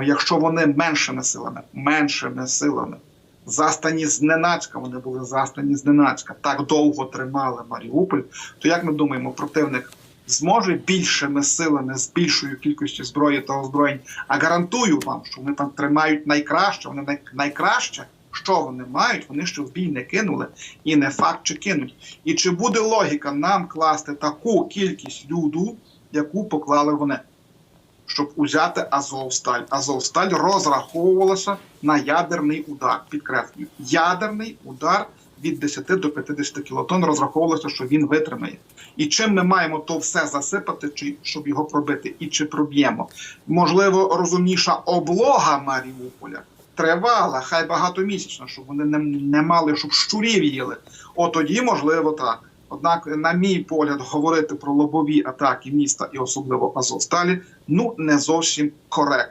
думаємо, якщо вони меншими силами, меншими силами застані зненацька, вони були застані зненацька, так довго тримали Маріуполь, то як ми думаємо, противник зможе більшими силами, з більшою кількістю зброї та озброєнь, а гарантую вам, що вони там тримають найкраще, вони най- найкраще. Що вони мають, вони ще в бій не кинули, і не факт, чи кинуть. І чи буде логіка нам класти таку кількість люду, яку поклали вони, щоб узяти Азовсталь. Азовсталь розраховувалася на ядерний удар. Підкреслюю, ядерний удар від 10 до 50 кілотон розраховувалося, що він витримає. І чим ми маємо то все засипати, чи щоб його пробити, і чи проб'ємо? Можливо, розумніша облога Маріуполя. Тривала, хай багатомісячна, щоб вони не, не мали, щоб щурів їли. От тоді, можливо, так. Однак, на мій погляд, говорити про лобові атаки міста і особливо Азовсталі, ну не зовсім коректно.